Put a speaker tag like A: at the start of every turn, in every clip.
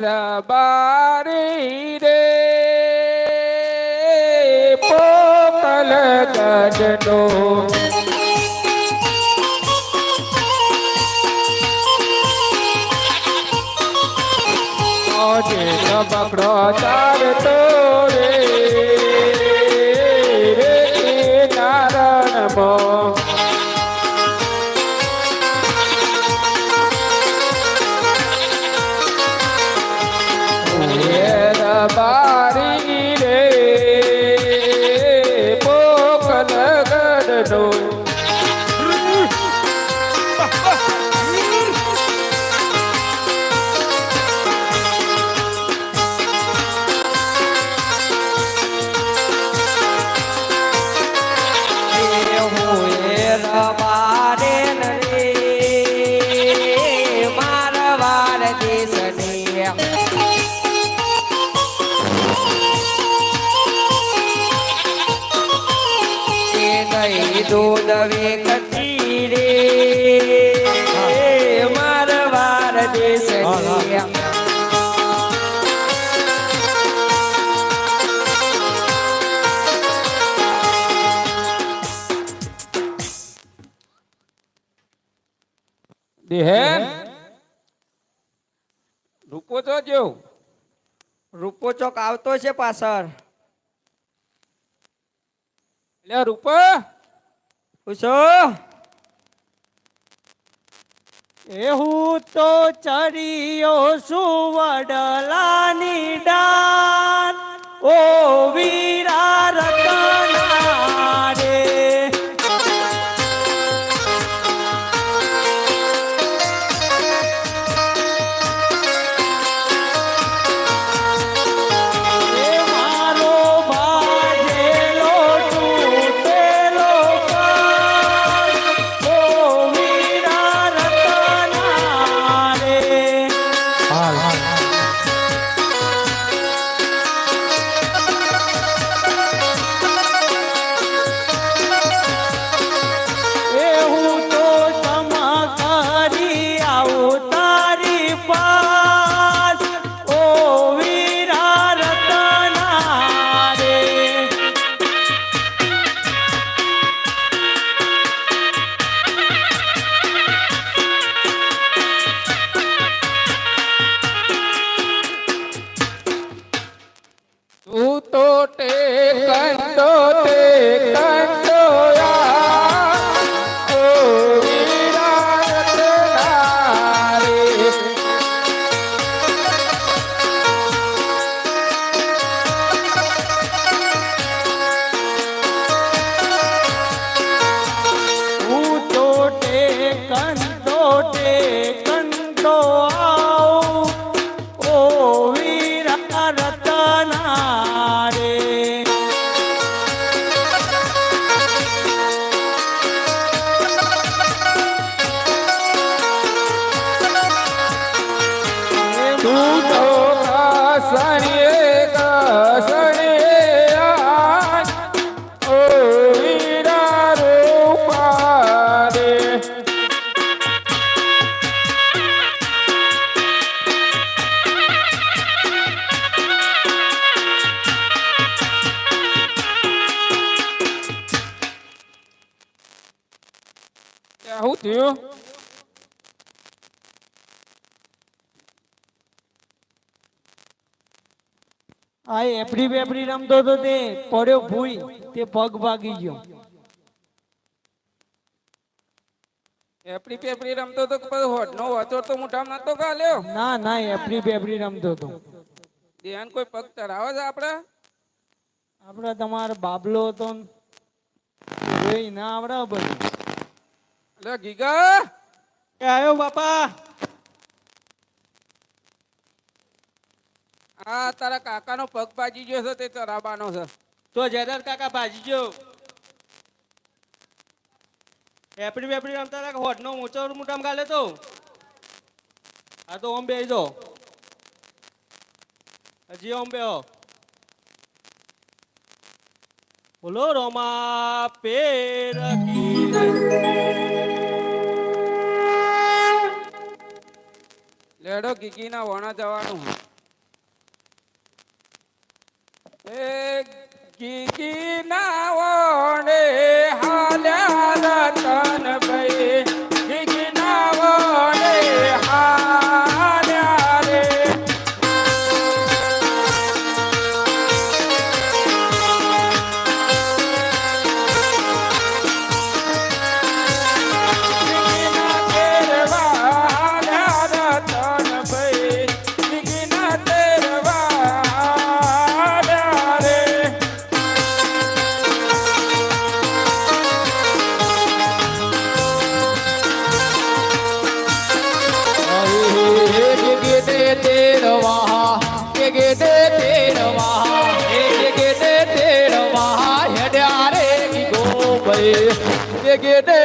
A: દરબારી રે પોકલ ગજનો. આજે તબકડો ચાલતો
B: દૂધ વેકતી રે મારવાર દેશ
A: દેહેન રૂપો તો જો
B: રૂપો ચોક આવતો છે પાછળ.
A: એટલે રૂપા.
B: પૂછો.
C: તો ચરિયો સુવડલાની ડાન ઓ વીરા રતના તું એફડી બેફડી રમતો તો તે પડ્યો ભૂઈ તે પગ ભાગી ગયો.
A: એપડી પેપડી રમતો હતો પણ હોટ નો વચોડ તો મોઢામાં નતો ગાલ્યો?
C: ના ના એફડી પેપડી રમતો હતો
A: ધ્યાન કોઈ પગ ચડાવે છે આપડે
C: આપડે તમારો બાબલો હતો ના. આવડે બધું.
A: એટલે ગીગા!
C: એ આવ્યો બાપા!
A: આ તારા કાકાનો પગ ભાજી ગયો છે તે ચરાબાનો છે.
C: તો જયરાજ કાકા ભાજી ગયો એપડી બેપડી રમતા હતા હોટ નો ઊંચો મોટામ ગાલે તો. આ તો ઓમ બેહી હજી ઓમ બેહો. બોલો રોમા પેર
A: લેડો ગીગીના વણા જવાનું એ ના નાવોને હાલ્યા રતનભાઈ. ગીગી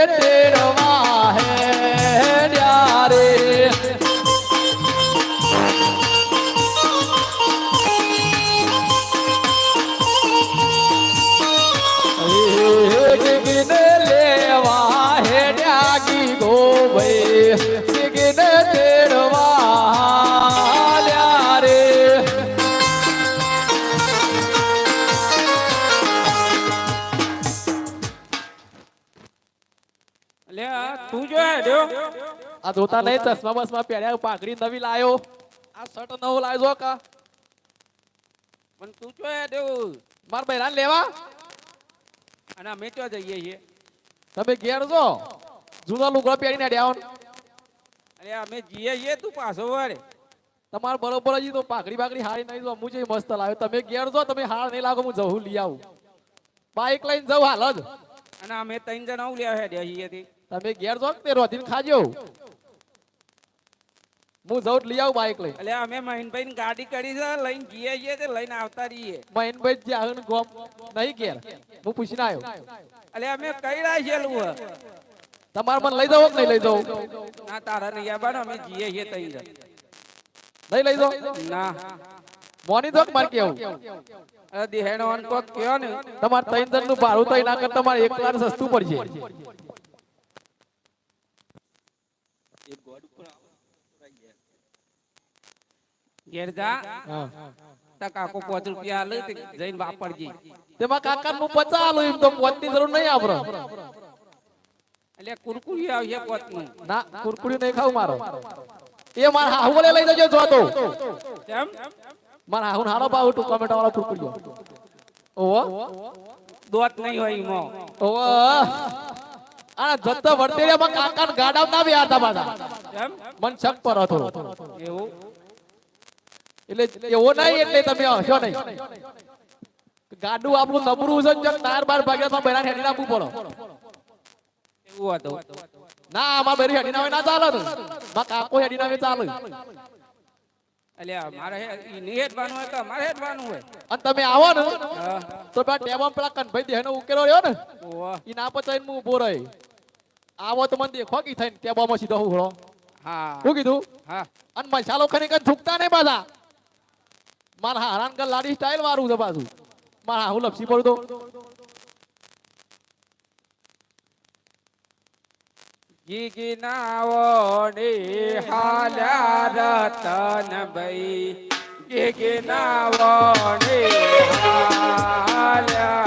D: ગેડે તેરવા જોતા નહીં ચશ્મા બસમાં પહેર્યા પાઘડી નવી લાયો. આ શર્ટ નવો લાયો છો કા.
A: પણ તું જો હેડ્યો
D: માર બૈરાન લેવા?
A: અને અમે તો જઈએ છીએ?
D: તમે ઘેર છો? જૂનો લુગડો પહેરીને અડ્યા
A: અરે અમે જઈએ છીએ તું પાછો વળે.
D: તમારે બરોબર જ તો પાઘડી બાઘડી હારી નહીં તો હું જે મસ્ત લાવ્યો. તમે ઘેર છો તમે હાર નહીં લાગો હું જવું લઈ આવું. બાઈક લઈને જવું હાલ જ.
A: અને અમે ત્રણ જણા લેવા હેડ્યા છીએ
D: તમે ઘેર કે તે રોધીને ખાજો? હું જઉં લઈ આવું બાઈક લઈ.
A: એટલે અમે મહિનભાઈ ની ગાડી કરી છે લઈને જઈએ છીએ તે લઈને આવતા રહીએ.
D: મહિનભાઈ જ્યાં ગોમ નહીં ઘેર હું પૂછીને આવ્યો.
A: એટલે અમે કઈ રાખેલું હે
D: તમારે મને લઈ જવો કે નહીં લઈ જવું
A: ના તારા નહીં આવવાનું અમે જઈએ છીએ તઈ
D: નહીં લઈ જાઓ?
A: ના.
D: મોની દો મારે કેવું?
A: અરે દિહેણો અન કોક કયો ને.
D: તમારે ત્રણ જણનું ભાડું તઈ ના કર તમારે એકલા સસ્તું પડશે.
A: ઘેર જા
D: હા.
A: તા કાકો પાંચ રૂપિયા આલે તે જઈને વાપરજે.
D: તેમાં કાકા નું પચા આલું એમ તો પોતની જરૂર નહીં આપડે
A: એટલે કુરકુરી આવશે પોતનું.
D: ના કુરકુરી નહીં ખાવું મારો. એ મારા હાહુ લઈ જજો જો તો.
A: કેમ?
D: મારા હાહુ હારો ભાવ ટુ ટમેટા વાળો કુરકુરીઓ ઓવો
A: દોત નહીં હોય ઈમો
D: ઓવો આ જત્તો વર્તેરિયામાં કાકા ગાડા ના બી હતા પાછા.
A: કેમ?
D: મન શક પર હતો
A: એવું?
D: એટલે એવો નહીં એટલે તમે હશો નહીં. ગાડું આપણું નબળું છે ને તાર બાર ભાગ્યા તો બહેરા હેડી નાખવું પડો.
A: એવું હતું
D: ના આમાં બેરી હેડી નાવે ના ચાલે માં કાકો હેડી નાવે ચાલે.
A: એટલે મારે ઈ હેડવાનું હોય કે અમારે હેડવાનું હોય.
D: અને તમે આવો ને તો પેલા ટેબમ પેલા કનભાઈ દેહનો ઉકેલો રહ્યો ને. ઈ ના પચાઈને હું ઊભો રહી. આવો તો મને દેખો કી થઈને ટેબમાં સીધો હું હળો.
A: હા.
D: શું કીધું?
A: હા.
D: અને મસાલો ખરી કઈ થૂકતા નહીં પાછા. મારા હારાન કર લાડી સ્ટાઇલ વાળું છે પાછું. મારા હું લપસી પડતો.
A: ગીગી નાવો ને હાલ્યા રતન ભાઈ. ગીગી નાવો ને હાલ્યા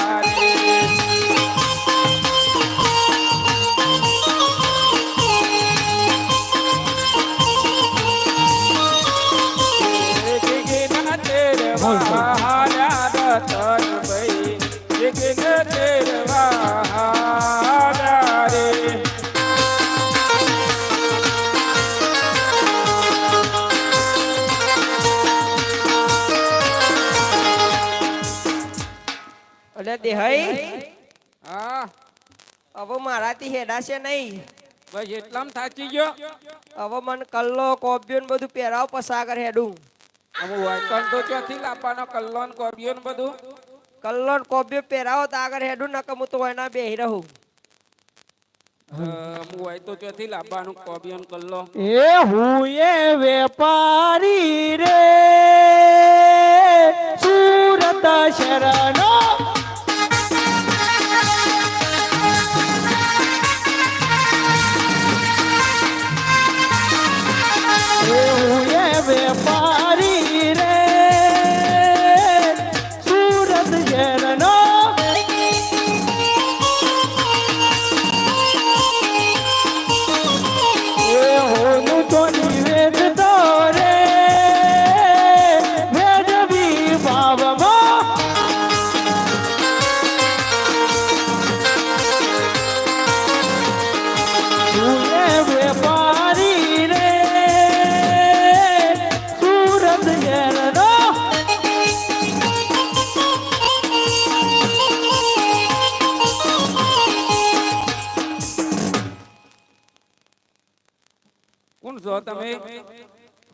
B: હવે મારાથી હેડાશે નહીં.
A: બસ એટલામાં થાચી ગયો.
B: હવે મને કલ્લો કોબ્યો ને બધું પહેરાવ પસા આગળ હેડું.
A: હવે વર્તન તો ક્યાંથી લાવવાનો? કલ્લો ને કોબ્યો ને બધું?
B: કલ્લો ને કોબ્યો પહેરાવો તો આગળ હેડું નકર હું તો એના બેહી રહું.
A: હું તો ક્યાંથી લાવવાનું? ને કલ્લો?
E: એ હું એ વેપારી રે. સુરત શરણો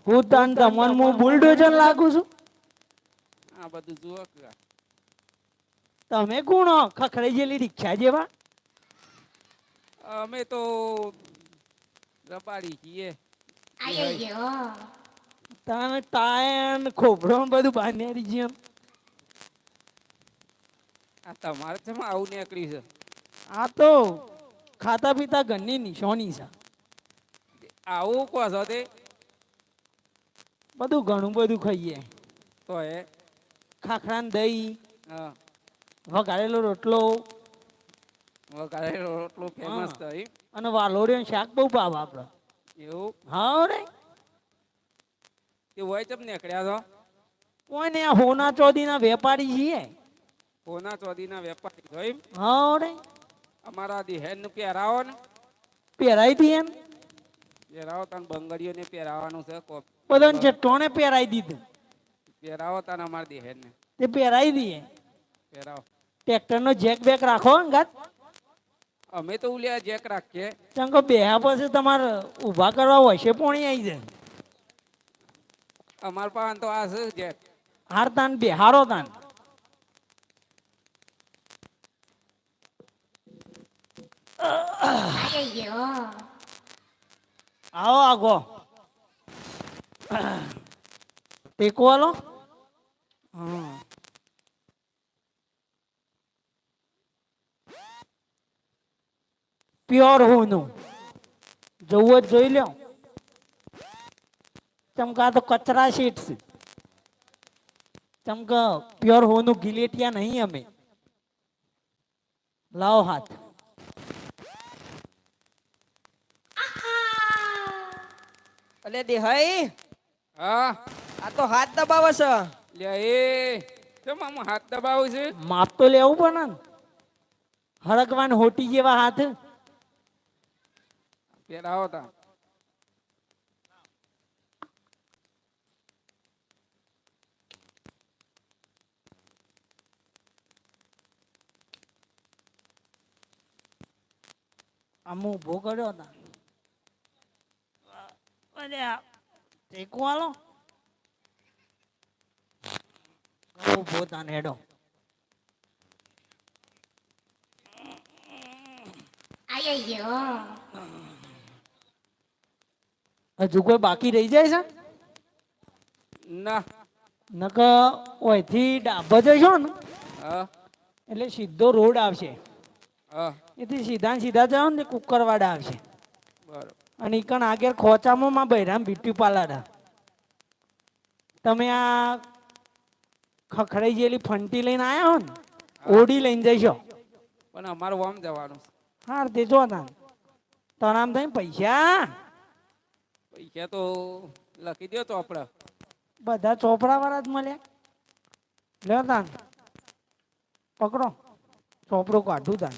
E: હું
C: તન તમન હું બુલડોઝર લાગુ છું.
A: આ બધું જુઓ
C: તમે ગુણો ખખડાઈ જેલી રિક્ષા જેવા?
A: અમે તો રબાડી છીએ.
C: તમે ટાયર ને ખોપરો ને બધું બાંધ્યા જેમ.
A: આ તમારે છે આવું નીકળી છે.
C: આ તો ખાતા પીતા ઘરની નિશાની છે.
A: આવું કહો છો તે?
C: બધું ઘણું બધું ખાઈએ.
A: તો એ
C: ખાખરા ને દહીં
A: હા.
C: વઘારેલો રોટલો.
A: વઘારેલો રોટલો ફેમસ. થઈ
C: અને વાલોડિયો શાક બહુ ભાવ આપડે
A: એવું?
C: હા રે
A: તે હોય ચમ નીકળ્યા છો?
C: કોઈ ને આ હોના ચોદીના વેપારી છીએ.
A: કોના ચોદીના વેપારી જોઈ
C: હા રે
A: અમારા દિહેનનું પહેરાવો ને.
C: પહેરાઈ દી એમ
A: પહેરાવો તને બંગડીઓને પહેરાવાનું છે કોપ
C: બધાને ચટ્ટોને પહેરાઈ દીધું.
A: પહેરાવો તને અમારા હેડ ને
C: તે પહેરાઈ દીએ.
A: પહેરાવો.
C: ટ્રેક્ટરનો જેક બેક રાખો અંગાત
A: અમે તો ઉલ્યા જેક રાખીએ.
C: ચંકો બેહા પછી તમારે ઊભા કરવા હોય છે પોણી આવી જાય.
A: અમાર પાસે તો આ છે જેક.
C: હાર તાન બેહારો તાન. આવો આગો. ટેકો આલો હા પ્યોર હોનું જોવું જ જોઈ લ્યો. ચમકા તો કચરા શીટ છે. ચમક પ્યોર હોનું ગિલેટિયા નહીં અમે. લાવો હાથ.
B: અલે દેહાઈ.
A: હા?
B: આ તો હાથ દબાવે છે.
A: લે એ કેમ આમ હાથ દબાવું છે?
C: માપ તો લેવું પણ ને હોટી જેવા હાથ.
A: પહેરાવો તા.
C: આમ ઊભો કર્યો હતા અરે આ ટેકો આલો પોતાને તાન હેડો હજુ કોઈ બાકી રહી જાય છે?
A: ના.
C: નક ઓયથી ડાભા જશો ને એટલે સીધો રોડ આવશે. એથી સીધા ને સીધા જાઓ ને કુકરવાડા આવશે.
A: બરોબર.
C: અને ઈકણ આગળ ખોચામાં માં બૈરામ બ્યુટી પાર્લર. તમે આ ખખડાઈ જેલી ફંટી લઈને આયા હો. ને ઓડી લઈને જઈશો
A: પણ અમારું વામ જવાનું.
C: હા તે જો ના તણામ થઈ પૈસા.
A: પૈસા તો લખી દો તો આપણે
C: બધા ચોપડા વાળા જ મળ્યા. લ્યો તાન. પકડો. ચોપડો કાઢું તાન.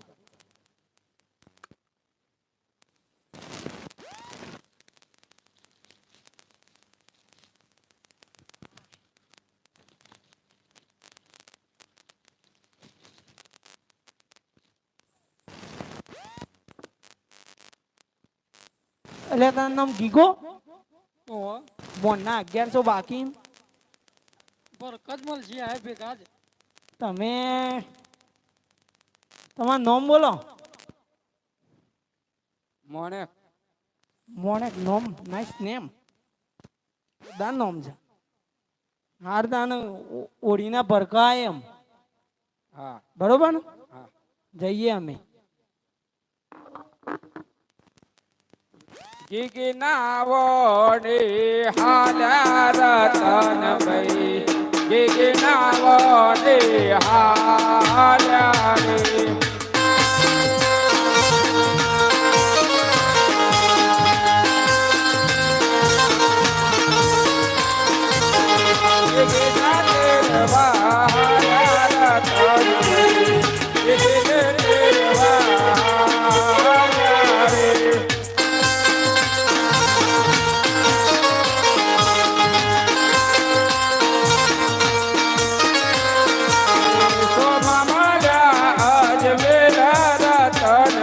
C: એટલે તારું નામ ગીગો? બોનના અગિયારસો બાકી.
E: બરકત મળશે આ ભેગા જ.
C: તમે તમારું નામ બોલો.
A: મોણેક
C: મોણેક નોમ નાઇસ નેમ દા નોમ છે. હાર દાન ઓળીના ભરકા એમ.
A: હા.
C: બરોબર ને?
A: હા.
C: જઈએ અમે.
A: ગીગનાવો ને હાલ્યા રતન ભાઈ ગીગનાવો ને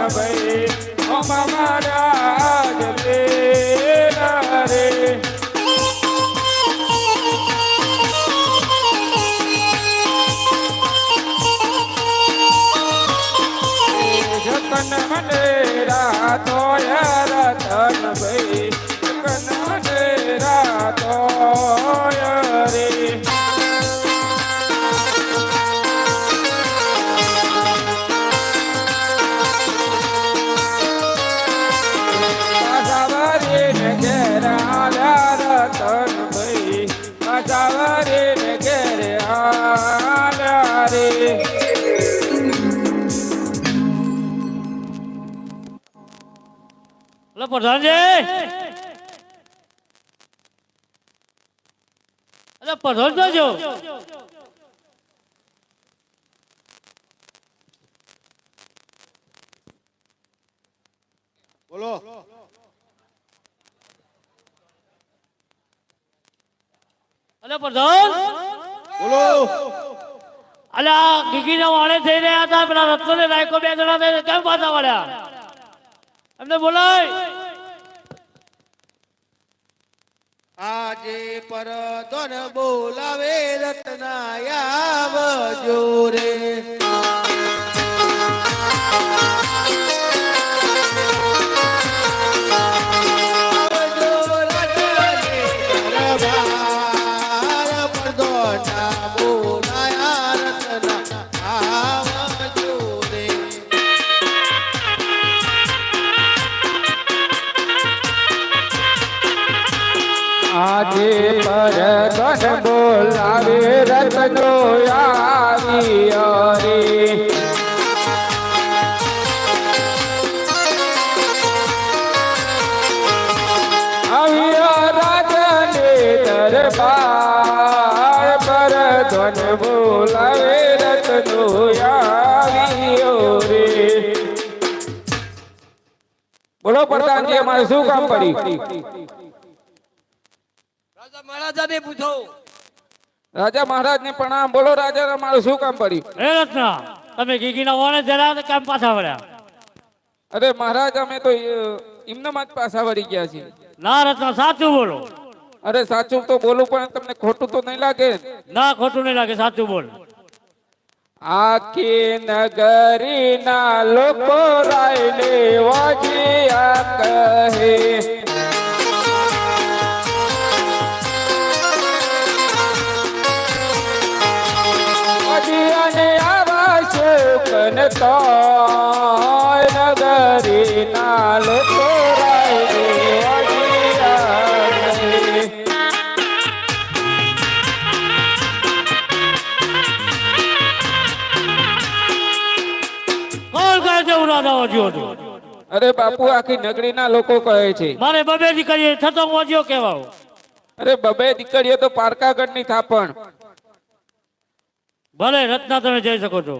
A: ભાઈ અમારા રાજ રે જતન મને
F: રાતોય પ્રધાનજી. એટલે પ્રધાન જોજો બોલો. પ્રધાન. બોલો. આ ગીગીના વાળે થઈ રહ્યા હતા પેલા રત્નો ને રાયકો બે જણા કેમ પાછા વળ્યા? એમને બોલાય.
G: આજે પરદોન બોલાવે રત્નાયા જોરે.
A: આજે પર ધન બોલાવે રતનો આવી રે આવ્યો રાજને દરબાર પર ધન બોલાવે રતનો આવ્યો રે બોલો પ્રધાનજી અમારે શું કામ પડ્યું
G: મહારાજાને પૂછો.
A: રાજા મહારાજ ને પ્રણામ. બોલો રાજા મારું શું કામ પડ્યું?
F: હે રત્ના તમે ગીગીના વાળે જરા કામ પાછા વળ્યા.
A: અરે મહારાજ અમે તો એમનામાં જ પાછા વળી ગયા છીએ.
F: ના રત્ના સાચું બોલો.
A: અરે સાચું તો બોલું પણ તમને ખોટું તો નહીં લાગે?
F: ના ખોટું નહીં લાગે સાચું બોલ.
A: આખી નગરી ના લોકો રાય લેવા આ કહે. શોકન તો નગરી ના લોકો અરે બાપુ આખી નગરીના લોકો કહે છે.
F: મારે બબે દીકરીએ થતો વાંચ્યો કેવાઓ
A: અરે બબે દીકરીઓ તો પારકાગઢની થાપણ.
F: ભલે રત્ના તમે જઈ શકો છો.